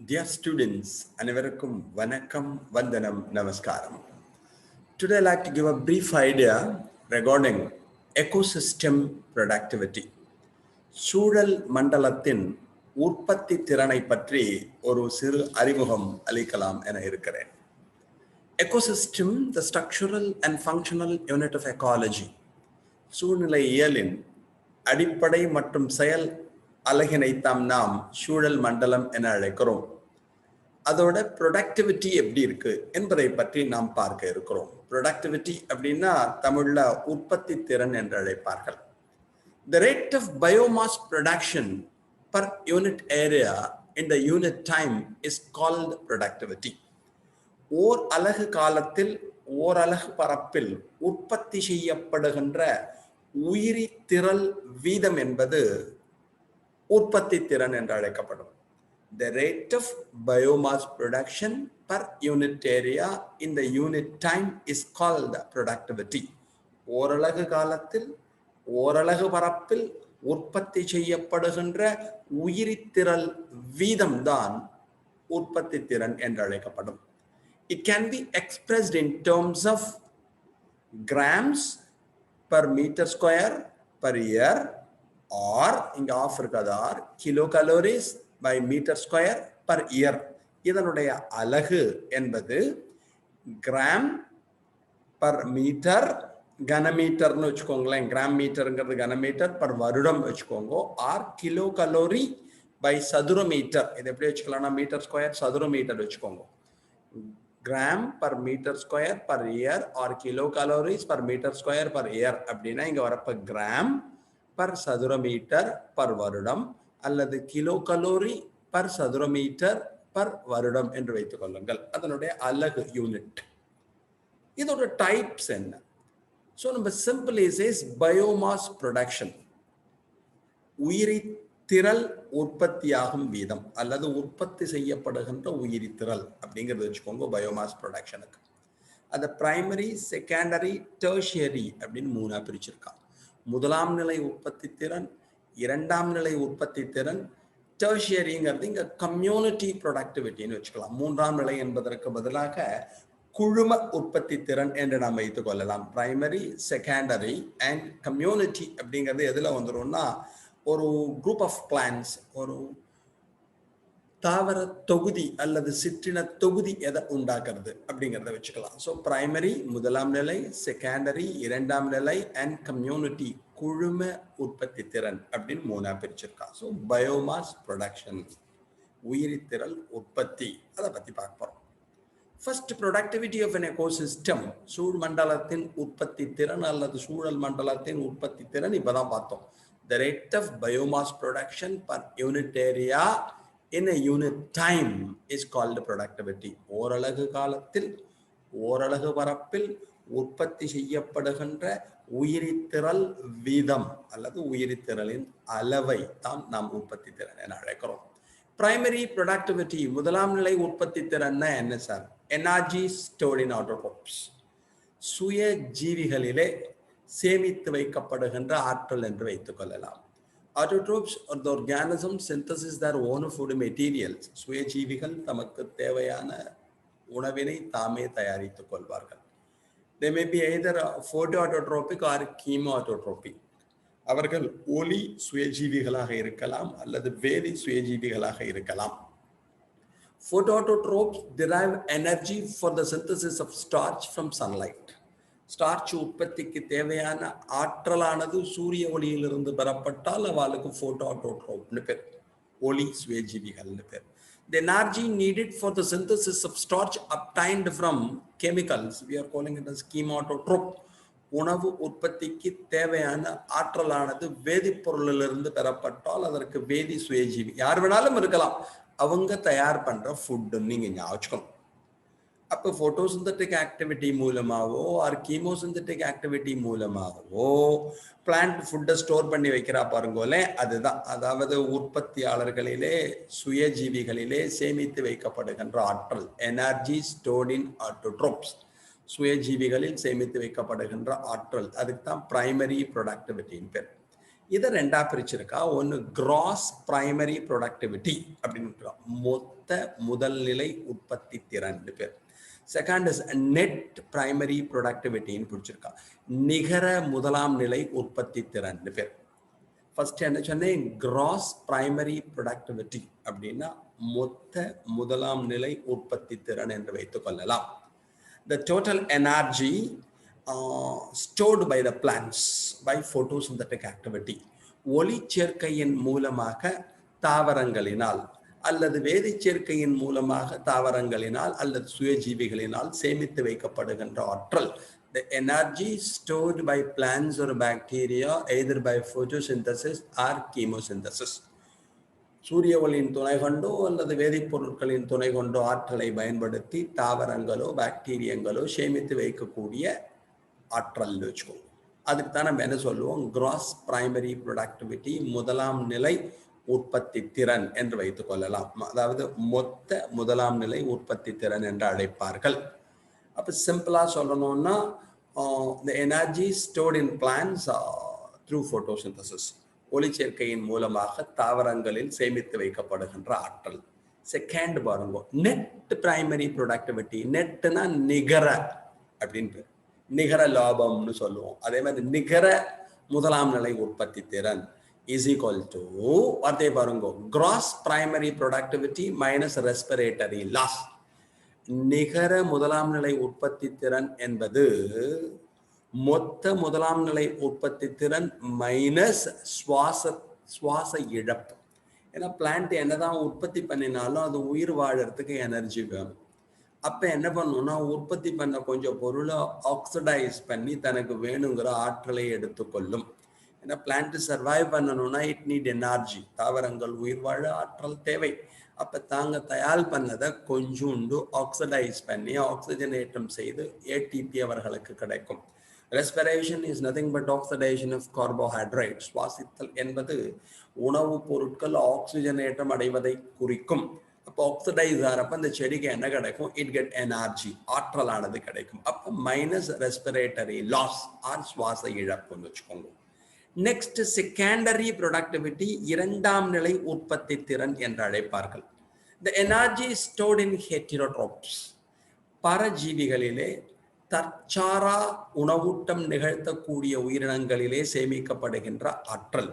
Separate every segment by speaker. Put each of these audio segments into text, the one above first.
Speaker 1: Dear students, அனைவருக்கும் வணக்கம் வந்தனம் நமஸ்காரம் Today I'd like to give a brief idea regarding ecosystem productivity. சூழல் மண்டலத்தின் உற்பத்தி திறனை பற்றி ஒரு சிறு அறிமுகம் அளிக்கலாம் என இருக்கிறேன் ecosystem the structural and functional unit of ecology சூழ்நிலை இயலின் அடிப்படை மற்றும் செயல் அலகினைத்தாம் நாம் சூழல் மண்டலம் என அழைக்கிறோம். அதோட ப்ரொடக்டிவிட்டி எப்படி இருக்கு என்பதை பற்றி நாம் பார்க்க இருக்கிறோம். ப்ரொடக்டிவிட்டி அப்படின்னா தமிழ்ல உற்பத்தி திறன் என்று அழைப்பார்கள். The rate of biomass production per unit area in the unit time is called productivity ஓர் அலகு காலத்தில் ஓர் அலகு பரப்பில் உற்பத்தி செய்யப்படுகின்ற உயிரி திரள் வீதம் என்பது உற்பத்தி திறன் என்று அழைக்கப்படும். The rate of biomass production per unit area இந்த unit time is called productivity ஓரலகு காலத்தில் ஓரலகு பரப்பில் உற்பத்தி செய்யப்படுகின்ற உயிரித்திரல் வீதம்தான் உற்பத்தி திறன் என்று அழைக்கப்படும். It can be expressed in terms of grams per metre square per year or இங்க ஆஃப் இருக்காது or kilo calories by metre square per year இதனுடைய அலகு என்பது கிராம் பர் மீட்டர் கனமீட்டர்னு வச்சுக்கோங்களேன். கிராம் மீட்டருங்கிறது கனமீட்டர் பர் வருடம் வச்சுக்கோங்க. ஆர் கிலோ கலோரி பை சதுர மீட்டர் இது எப்படி வச்சுக்கலாம்னா மீட்டர் ஸ்கொயர் சதுர மீட்டர் வச்சுக்கோங்க. Gram per metre square per year or kilo calories per metre square per year அப்படின்னா இங்கே வரப்ப கிராம் பர் சதுர மீட்டர் பர் வருடம் அல்லது கிலோ கலோரி பர் சதுர மீட்டர் பர் வருடம் என்று வைத்துக் கொள்ளுங்கள். அதனுடைய அலகு யூனிட் இதோட டைப்ஸ் என்ன? ஸோ நம்ம simple is is biomass production உயிரி திரள் உற்பத்தியாகும் வீதம் அல்லது உற்பத்தி செய்யப்படுகின்ற உயிரி திரள் அப்படிங்கிறது வச்சுக்கோங்க பயோமாஸ் ப்ரொடக்ஷனுக்கு அதை பிரைமரி செகண்டரி டெர்ஷியரி அப்படின்னு மூணாக பிரிச்சிருக்கான் முதலாம் நிலை உற்பத்தி திறன் இரண்டாம் நிலை உற்பத்தி திறன் டெர்ஷியரிங்கிறது இங்க கம்யூனிட்டி ப்ரொடக்டிவிட்டின்னு வச்சுக்கலாம். மூன்றாம் நிலை என்பதற்கு பதிலாக குழும உற்பத்தி திறன் என்று நாம் வைத்துக் கொள்ளலாம். பிரைமரி செகண்டரி அண்ட் கம்யூனிட்டி அப்படிங்கிறது எதுல வந்துடும்னா ஒரு குரூப் ஆஃப் பிளான்ஸ் ஒரு தாவர தொகுதி அல்லது சிற்றின தொகுதி எதை உண்டாக்குறது அப்படிங்கிறத வச்சுக்கலாம். ஸோ பிரைமரி முதலாம் நிலை செகண்டரி இரண்டாம் நிலை அண்ட் கம்யூனிட்டி குழும உற்பத்தி திறன் அப்படின்னு மூணா பிரிச்சிருக்கான். ஸோ பயோமாஸ் ப்ரொடக்ஷன் உயிரித்திரள் உற்பத்தி அதை பற்றி பார்க்க போகிறோம் first productivity of an ecosystem சூழ் மண்டலத்தின் உற்பத்தி திறன் அல்லது சூழல் மண்டலத்தின் உற்பத்தி திறன் இப்பதான் பார்த்தோம். The rate of biomass production per unit area in a unit time is called productivity. ஓரலகு காலத்தில் ஓரலகு பரப்பில் உற்பத்தி செய்யப்படுகின்ற உயிரித்திரல் வீதம் அல்லது உயிரித்திரலின் அளவை தான் நாம் உற்பத்தி திறன் என அழைக்கிறோம். பிரைமரி ப்ரொடக்டிவிட்டி முதலாம் நிலை உற்பத்தி திறன்னா என்ன sir? Energy stored in autotrophs சுய ஜீவிகளிலே சேமித்து வைக்கப்படுகின்ற ஆற்றல் என்று வைத்துக் கொள்ளலாம். Autotrophs are the organism synthesis their own food materials சுயஜீவிகள் தமக்கு தேவையான உணவினை தாமே தயாரித்துக் கொள்வார்கள். They may be either photo autotrophic or chemo autotrophic அவர்கள் ஒலி சுயஜீவிகளாக இருக்கலாம் அல்லது வேதி சுயஜீவிகளாக இருக்கலாம். Photoautotrophs derive energy for the synthesis of starch from sunlight. Starch உற்பத்திக்கு தேவையான ஆற்றலானது சூரிய ஒளியிலிருந்து பெறப்பட்டால் அவளுக்கு போட்டோ பேர். ஒளி சுவேஜீவிகள்னு பேர். The energy needed for the synthesis of starch obtained from chemicals we are calling it as chemoautotrope. உணவு உற்பத்திக்கு தேவையான ஆற்றலானது வேதிப்பொருளிலிருந்து பெறப்பட்டால் அதற்கு வேதி சுயஜீவி. யார் வேணாலும் இருக்கலாம். அவங்க தயார் பண்ற ஃபுட்டுன்னு நீங்க ஞாபகம் அப்போ ஃபோட்டோசிந்தட்டிக் ஆக்டிவிட்டி மூலமாகவோ ஆர் கீமோசிந்தட்டிக் ஆக்டிவிட்டி மூலமாகவோ பிளான்ட் ஃபுட்டை ஸ்டோர் பண்ணி வைக்கிறா பாருங்கோலே அதுதான். அதாவது உற்பத்தியாளர்களிலே சுயஜீவிகளிலே சேமித்து வைக்கப்படுகின்ற ஆற்றல் எனர்ஜி ஸ்டோர்ட் இன் ஆட்டோட்ரோப்ஸ் சுயஜீவிகளில் சேமித்து வைக்கப்படுகின்ற ஆற்றல் அதுக்கு தான் பிரைமரி ப்ரொடக்டிவிட்டின்னு பேர். இதை ரெண்டா பிரிச்சிருக்கா? ஒன்று கிராஸ் பிரைமரி ப்ரொடக்டிவிட்டி அப்படின்னு மொத்த முதல்நிலை உற்பத்தி திறன் பேர். செகண்ட் இஸ் நெட் பிரைமரி ப்ரொடக்டிவிட்டின்னு பிடிச்சிருக்கா. நிகர முதலாம் நிலை உற்பத்தி திறன் பேர். ஃபர்ஸ்ட் என்ன சொன்னேன்? கிராஸ் பிரைமரி ப்ரொடக்டிவிட்டி அப்படின்னா மொத்த முதலாம் நிலை உற்பத்தி திறன் என்று வைத்துக் கொள்ளலாம். The total energy stored by the plants by photosynthetic activity ஒளி சேர்க்கையின் மூலமாக தாவரங்களினால் அல்லது வேதி சேர்க்கையின் மூலமாக தாவரங்களினால் அல்லது சுயஜீவிகளினால் சேமித்து வைக்கப்படுகின்ற ஆற்றல். The energy stored by plants or bacteria either by photosynthesis or chemosynthesis. சூரிய ஒளியின் துணை கொண்டோ அல்லது வேதிப்பொருட்களின் துணை கொண்டோ ஆற்றலை பயன்படுத்தி தாவரங்களோ பாக்டீரியங்களோ சேமித்து வைக்கக்கூடிய ஆற்றல் வச்சுக்கோங்க. அதுக்கு தான் நம்ம என்ன சொல்லுவோம்? கிராஸ் பிரைமரி ப்ரொடக்டிவிட்டி முதலாம் நிலை உற்பத்தி திறன் என்று வைத்துக் கொள்ளலாம். அதாவது மொத்த முதலாம் நிலை உற்பத்தி திறன் என்று அழைப்பார்கள். அப்போ சிம்பிளாக சொல்லணும்னா the energy stored in plants through photosynthesis ஒளிச்சேர்க்கையின் மூலமாக தாவரங்களில் சேமித்து வைக்கப்படுகின்ற ஆற்றல். செகண்ட் பாருங்க. நெட் பிரைமரி ப்ரொடக்டிவிட்டி நெட்னா நிகர அப்படின்னு நிகர லாபம்னு சொல்லுவோம். அதே மாதிரி நிகர முதலாம் நிலை உற்பத்தி திறன். Is equal to வார்த்தையை பாருங்க gross primary productivity minus respiratory loss நிகர முதலாம் நிலை உற்பத்தி திறன் என்பது மொத்த முதலாம் நிலை உற்பத்தி திறன் மைனஸ் சுவாச சுவாச இழப்பு. ஏன்னா பிளான்ட் என்னதான் உற்பத்தி பண்ணினாலும் அது உயிர் வாழறதுக்கு எனர்ஜி வேணும். அப்ப என்ன பண்ணணும்னா உற்பத்தி பண்ண கொஞ்சம் பொருளை ஆக்சிடைஸ் பண்ணி தனக்கு வேணுங்கிற ஆற்றலை எடுத்துக்கொள்ளும். ஏன்னா பிளான்ட் சர்வைவ் பண்ணணும்னா இட் நீட் எனர்ஜி தாவரங்கள் உயிர் வாழ ஆற்றல் தேவை. அப்போ தாங்க தயார் பண்ணதை கொஞ்சோண்டு ஆக்சிடைஸ் பண்ணி ஆக்சிஜனேற்றம் செய்து ஏடிபி அவர்களுக்கு கிடைக்கும். Respiration is nothing but oxidation of carbohydrate சுவாசித்தல் என்பது உணவுப் பொருட்கள் ஆக்சிஜனேற்றம் அடைவதை குறிக்கும். அப்போ ஆக்சிடைஸ் ஆகிறப்ப அந்த செடிக்கு என்ன கிடைக்கும்? இட் கெட் எனர்ஜி ஆற்றலானது கிடைக்கும். அப்போ மைனஸ் ரெஸ்பிரேட்டரி லாஸ் ஆர் சுவாச இழப்புன்னு வச்சுக்கோங்க. நெக்ஸ்ட் செகண்டரி ப்ரொடக்டிவிட்டி இரண்டாம் நிலை உற்பத்தி திறன் என்று அழைப்பார்கள். த எனர்ஜி ஸ்டோர்ட் இன் ஹெட்டிரோட்ரோப்ஸ் பரஜீவிகளிலே தற்சாரா உணவூட்டம் நிகழ்த்தக்கூடிய உயிரினங்களிலே சேமிக்கப்படுகின்ற ஆற்றல்.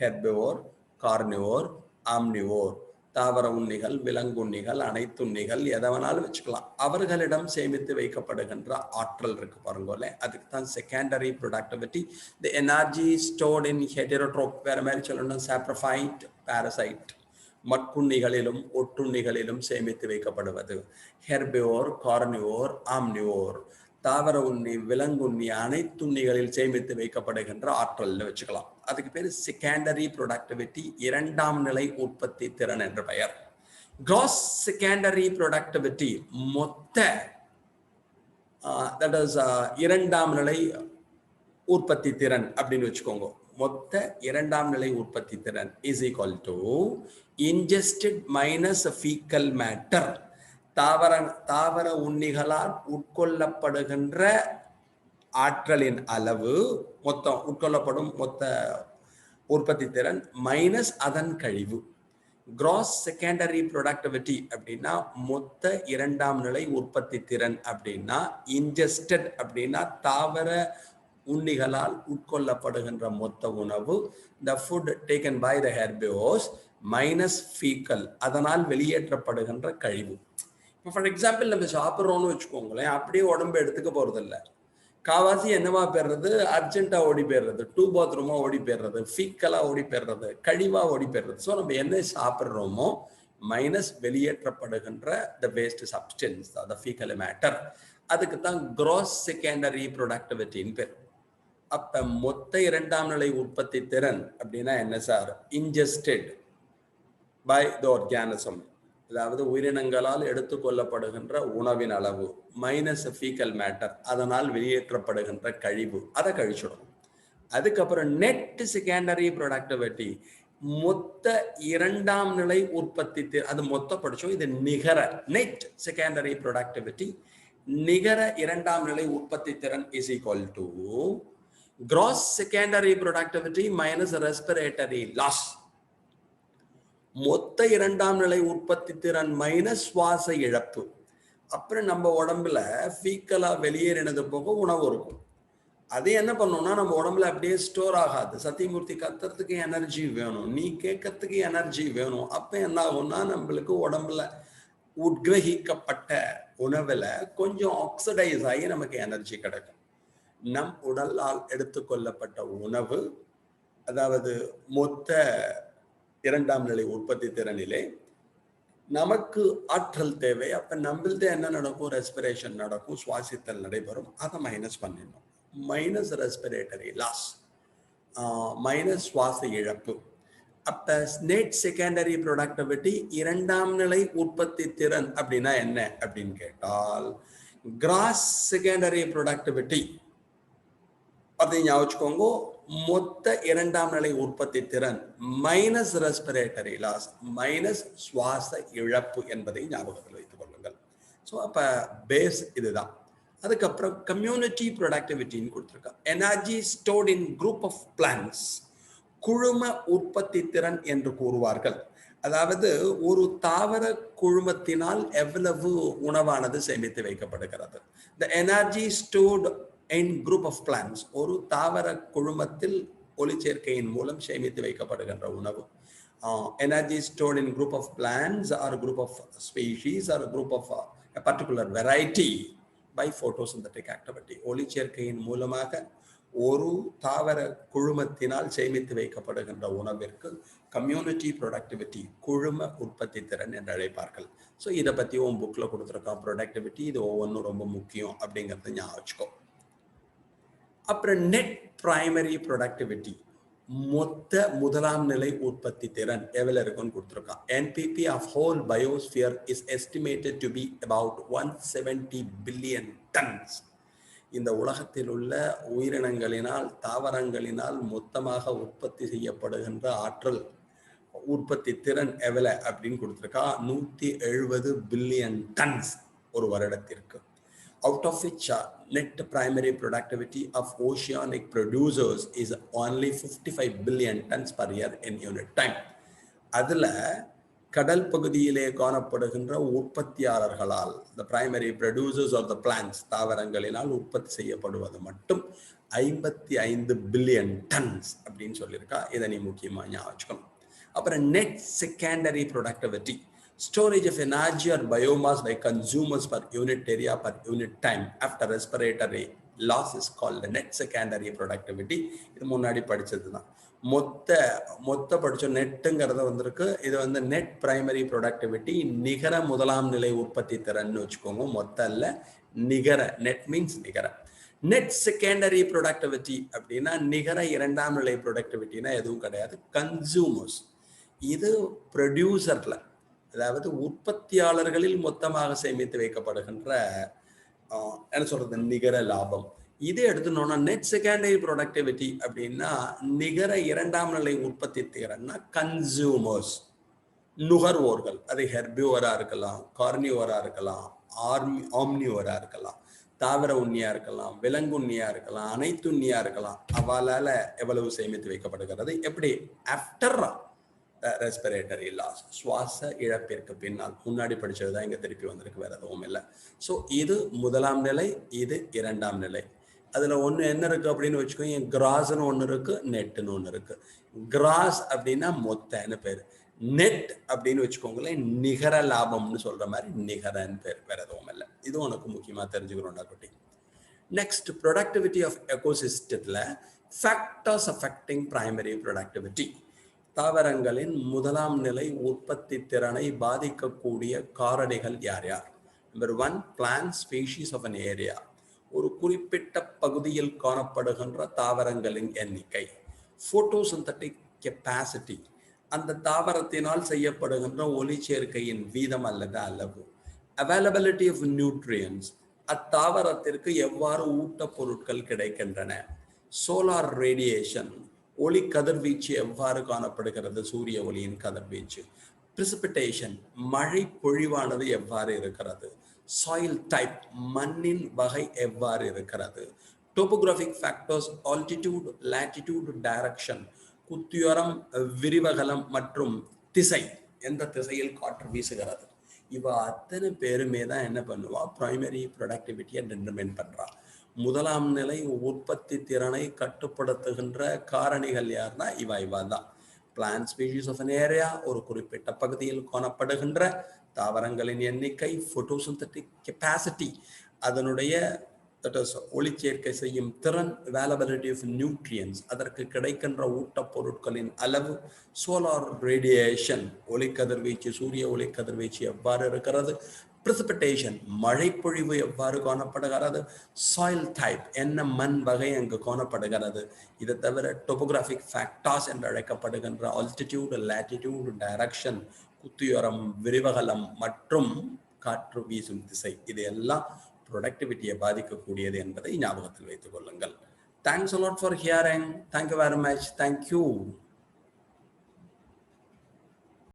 Speaker 1: ஹெர்பிவோர் கார்னிவோர் ஆம்னிவோர் தாவர உண்ணிகள் விலங்குண்ணிகள் அனைத்துண்ணிகள் எதை வேணாலும் வச்சுக்கலாம். அவர்களிடம் சேமித்து வைக்கப்படுகின்ற ஆற்றல் இருக்கு பாருங்கோல அதுக்கு தான் secondary productivity the energy stored in heterotroph வேற மாதிரி சொல்லணும். சாப்ரஃபைட் பாரசைட் மட்குண்ணிகளிலும் ஒட்டுண்ணிகளிலும் சேமித்து வைக்கப்படுவது. ஹெர்பியோர் கார்னிவோர் ஆம்னிவோர் தாவர உண்ணி விலங்குண்ணி அனைத்துண்ணிகளில் சேமித்து வைக்கப்படுகின்ற ஆற்றல்னு வச்சுக்கலாம். அதுக்கு பேர் செகண்டரி ப்ரொடக்டிவிட்டி இரண்டாம் நிலை உற்பத்தி திறன் என்று பெயர். கிராஸ் செகண்டரி ப்ரொடக்டிவிட்டி மொத்த தட் இஸ் இரண்டாம் நிலை உற்பத்தி திறன் அப்படின்னு வச்சுக்கோங்க. மொத்த இரண்டாம் நிலை உற்பத்தி திறன் is equal to ingested minus faecal matter தாவர தாவர உண்ணிகளால் உட்கொள்ளப்படுகின்ற ஆற்றலின் அளவு மொத்தம் உட்கொள்ளப்படும் மொத்த உற்பத்தி திறன் மைனஸ் அதன் கழிவு. கிராஸ் செகண்டரி ப்ரொடக்டிவிட்டி அப்படின்னா மொத்த இரண்டாம் நிலை உற்பத்தி திறன் அப்படின்னா இன்ஜஸ்டட் அப்படின்னா தாவர உண்ணிகளால் உட்கொள்ளப்படுகின்ற மொத்த உணவு. The food taken by the herbivores minus faecal அதனால் வெளியேற்றப்படுகின்ற கழிவு. இப்போ ஃபார் எக்ஸாம்பிள் நம்ம சாப்பிட்றோம்னு வச்சுக்கோங்களேன் அப்படியே உடம்பு எடுத்துக்க போகிறதில்ல காவாசி என்னவா போயிடுறது அர்ஜென்ட்டா ஓடி போயிடுறது டூ பாத்ரூமா ஓடி போயிடுறது ஃபீக்கலா ஓடி போயிடுறது கழிவா ஓடி போயிடுறது ஸோ நம்ம என்ன சாப்பிட்றோமோ minus வெளியேற்றப்படுகின்ற the waste substance the faecal matter அதுக்கு தான் கிராஸ் செகண்டரி ப்ரொடக்டிவிட்டின்னு பேர். அப்ப மொத்த இரண்டாம் நிலை உற்பத்தி திறன் அப்படின்னா என்ன sir? Ingested by the organism அதாவது உயிரினங்களால் எடுத்துக்கொள்ளப்படுகின்ற உணவின் அளவு மைனஸ் ஃபீக்கல் மேட்டர் அதனால் வெளியேற்றப்படுகின்ற கழிவு அதை கழிச்சிடும் அதுக்கப்புறம் நெட் செகண்டரி ப்ரொடக்டிவிட்டி மொத்த இரண்டாம் நிலை உற்பத்தி அது மொத்த படிச்சோம் இது நிகர நெட் செகண்டரி ப்ரொடக்டிவிட்டி நிகர இரண்டாம் நிலை உற்பத்தி திறன் is equal to gross secondary productivity minus respiratory loss மொத்த இரண்டாம் நிலை உற்பத்தி திறன் மைனஸ் சுவாச இழப்பு. அப்புறம் நம்ம உடம்புல ஃபீக்கலாக வெளியேறினது போக உணவு இருக்கும். அது என்ன பண்ணோம்னா நம்ம உடம்புல அப்படியே ஸ்டோர் ஆகாது. சத்தியமூர்த்தி கத்துறதுக்கு எனர்ஜி வேணும். நீ கேட்கறதுக்கு எனர்ஜி வேணும். அப்போ என்ன ஆகும்னா நம்மளுக்கு உடம்புல உட்கிரகிக்கப்பட்ட உணவில் கொஞ்சம் ஆக்சிடைஸ் ஆகி நமக்கு எனர்ஜி கிடைக்கும். நம் உடலால் எடுத்துக்கொள்ளப்பட்ட உணவு அதாவது மொத்த இரண்டாம் நிலை உற்பத்தி திறனிலே நமக்கு ஆற்றல் தேவை. அப்ப நம்மள்தே என்ன நடக்கும்? ரெஸ்பிரேஷன் நடக்கும். சுவாசித்தல் நடைபெறும். அதை மைனஸ் பண்ணிடணும். மைனஸ் ரெஸ்பிரேட்டரி லாஸ் மைனஸ் சுவாச இழப்பு. அப்ப நெட் செகண்டரி ப்ரொடக்டிவிட்டி இரண்டாம் நிலை உற்பத்தி திறன் அப்படின்னா என்ன? அப்படின்னு கேட்டால் கிராஸ் செகண்டரி ப்ரொடக்டிவிட்டி அப்படி ஞாபகம் மொத்த இரண்டாம் நிலை உற்பத்தி திறன் மைனஸ் ரெஸ்பிரேட்டரி லாஸ் மைனஸ் சுவாச இழப்பு என்பதை ஞாபகத்தில் வைத்துக் கொள்ளுங்கள். ஸோ அப்போ பேஸ் இதுதான். அதுக்கப்புறம் கம்யூனிட்டி ப்ரொடக்டிவிட்டின்னு கொடுத்துருக்கோம். Energy stored in group of plants குழும உற்பத்தி திறன் என்று கூறுவார்கள். அதாவது ஒரு தாவர குழுமத்தினால் எவ்வளவு உணவானது சேமித்து வைக்கப்படுகிறது? The energy stored and group of plants ஒரு தாவர குழுமத்தில் ஒளிச்சேர்க்கையின் மூலம் சேமித்து வைக்கப்படுகின்ற உணவு. Energy stored in group of plants or group of species or group of particular variety by photosynthetic activity ஒளிச்சேர்க்கையின் மூலமாக ஒரு தாவர குழுமத்தினால் சேமித்து வைக்கப்படுகின்ற உணவிற்கு கம்யூனிட்டி ப்ரொடக்டிவிட்டி குழும உற்பத்தி திறன் என்று அழைப்பார்கள். ஸோ இதை பற்றி உன் புக்கில் கொடுத்துருக்கான். ப்ரொடக்டிவிட்டி இது ஒவ்வொன்றும் ரொம்ப முக்கியம் அப்படிங்கிறத ஞாபகம் வச்சுக்கோ. அப்புறம் நெட் பிரைமரி ப்ரொடக்டிவிட்டி மொத்த முதலாம் நிலை உற்பத்தி திறன் எவ்வளவு இருக்குன்னு கொடுத்துருக்கான். NPP of whole biosphere is estimated to be about one seventy billion tons இந்த உலகத்தில் உள்ள உயிரினங்களினால் தாவரங்களினால் மொத்தமாக உற்பத்தி செய்யப்படுகின்ற ஆற்றல் உற்பத்தி திறன் எவ்வளவு அப்படின்னு கொடுத்துருக்கா நூத்தி எழுபது பில்லியன் டன்ஸ் ஒரு வருடத்திற்கு. Out of which uh, net primary productivity of oceanic producers is only 55 billion tons per year in unit time. அதில் கடல் பகுதியிலே காணப்படுகின்ற உற்பத்தியாளர்களால் the primary producers of the plants தாவரங்களினால் உற்பத்தி செய்யப்படுவது மட்டும் ஐம்பத்தி ஐந்து பில்லியன் டன்ஸ் அப்படின்னு சொல்லியிருக்கா. இதை நீ முக்கியமாக ஞாபகம் அப்புறம் net secondary productivity storage of energy or biomass by consumers per unit area per unit time after respiratory loss is called the net secondary productivity. இது முன்னாடி படித்தது தான் மொத்த மொத்த படிச்சோம் நெட்டுங்கிறத வந்திருக்கு. இது வந்து நெட் பிரைமரி ப்ரொடக்டிவிட்டி நிகர முதலாம் நிலை உற்பத்தி திறன் வச்சுக்கோங்க. மொத்த இல்ல நிகர நெட் மீன்ஸ் நிகர. நெட் செகண்டரி ப்ரொடக்டிவிட்டி அப்படின்னா நிகர இரண்டாம் நிலை ப்ரொடக்டிவிட்டினா எதுவும் கிடையாது. கன்சூமர்ஸ் இது ப்ரொடியூசர்ல அதாவது உற்பத்தியாளர்களில் மொத்தமாக சேமித்து வைக்கப்படுகின்ற என்ன சொல்றது நிகர லாபம். இதே எடுத்துனோம்னா நெட் செகண்டரி ப்ரொடக்டிவிட்டி அப்படின்னா நிகர இரண்டாம் நிலை உற்பத்தி திறன்னா கன்சூமர்ஸ் நுகர்வோர்கள். அது ஹெர்பியூவரா இருக்கலாம் கார்னியோரா இருக்கலாம் ஆர்மி ஆம்னியோரா இருக்கலாம் தாவர உண்ணியா இருக்கலாம் விலங்கு உண்ணியா இருக்கலாம் அனைத்து உண்ணியா இருக்கலாம். அவளால எவ்வளவு சேமித்து வைக்கப்படுகிறது? எப்படி? ஆஃப்டர் ரெஸ்பிரேட்டரி லாஸ் சுவாச இழப்பிற்கு பின்னால் முன்னாடி படிச்சது தான் இங்கே திருப்பி வந்திருக்கு வேறு எதுவும் இல்லை. ஸோ இது முதலாம் நிலை இது இரண்டாம் நிலை. அதில் ஒன்று என்ன இருக்குது அப்படின்னு வச்சுக்கோங்க கிராஸ்னு ஒன்று இருக்குது நெட்டுன்னு ஒன்று இருக்குது கிராஸ் அப்படின்னா மொத்தன்னு பேர். நெட் அப்படின்னு வச்சுக்கோங்களேன் நிகர லாபம்னு சொல்கிற மாதிரி நிகரன்னு பேர் வேறு எதுவும் இல்லை. இது உனக்கு முக்கியமாக தெரிஞ்சுக்கணும்டா குட்டி. நெக்ஸ்ட் ப்ரொடக்டிவிட்டி ஆஃப் எக்கோசிஸ்டத்தில் ஃபேக்டர்ஸ் அஃபெக்டிங் ப்ரைமரி ப்ரொடக்டிவிட்டி தாவரங்களின் முதலாம் நிலை உற்பத்தி திறனை பாதிக்கக்கூடிய காரணிகள் யார் யார்? Number one plant species of an area ஒரு குறிப்பிட்ட பகுதியில் காணப்படுகின்ற தாவரங்களின் எண்ணிக்கை. போட்டோசிந்தட்டிக் கெப்பாசிட்டி அந்த தாவரத்தினால் செய்யப்படுகின்ற ஒளிச்சேர்க்கையின் வீதம் அல்லது அளவு. அவைலபிலிட்டி ஆஃப் நியூட்ரியன்ஸ் அத்தாவரத்திற்கு எவ்வாறு ஊட்டப்பொருட்கள் கிடைக்கின்றன? சோலார் ரேடியேஷன் ஒளி கதிர்வீச்சு எவ்வாறு காணப்படுகிறது? சூரிய ஒளியின் கதிர்வீச்சு பிரிசிபிட்டேஷன் மழை பொழிவானது எவ்வாறு இருக்கிறது? சாயில் டைப் மண்ணின் வகை எவ்வாறு இருக்கிறது? Topographic factors altitude latitude direction குத்தியோரம் விரிவகலம் மற்றும் திசை எந்த திசையில் காற்று வீசுகிறது? இவ அத்தனை பேருமே தான் என்ன பண்ணுவா? ப்ரைமரி ப்ரொடக்டிவிட்டியை டிட்டர்மைன் பண்ணுறான் முதலாம் நிலை உற்பத்தி திறனை கட்டுப்படுத்துகின்ற காரணிகள் யாருன்னா இவா இவா தான். Plant species of an area ஒரு குறிப்பிட்ட பகுதியில் காணப்படுகின்ற தாவரங்களின் எண்ணிக்கை ஃபோட்டோசிந்தட்டிக் கெப்பாசிட்டி அதனுடைய தட் இஸ் ஒளிச்சேர்க்கை செய்யும் திறன் வேலபிலிட்டி ஆஃப் நியூட்ரியன்ஸ் அதற்கு கிடைக்கின்ற ஊட்டப் பொருட்களின் அளவு சோலார் ரேடியேஷன் ஒளிக்கதிர்வீச்சு சூரிய ஒளிக்கதிர்வீச்சு எவ்வாறு இருக்கிறது? Precipitation. மழைப்பொழிவு எவ்வாறு காணப்படுகிறது? சாயில் டைப் என்ன மண் வகை அங்கு காணப்படுகிறது? இதை தவிர டொபோகிராஃபிக் ஃபேக்டாஸ் என்று அழைக்கப்படுகின்ற ஆல்டிடியூட் latitude டைரக்ஷன் குத்தியோரம் விரிவகலம் மற்றும் காற்று வீசும் திசை. இது எல்லாம் ப்ரொடக்டிவிட்டியை பாதிக்கக்கூடியது என்பதை ஞாபகத்தில் வைத்துக் கொள்ளுங்கள். Thanks a lot for hearing thank you very much thank you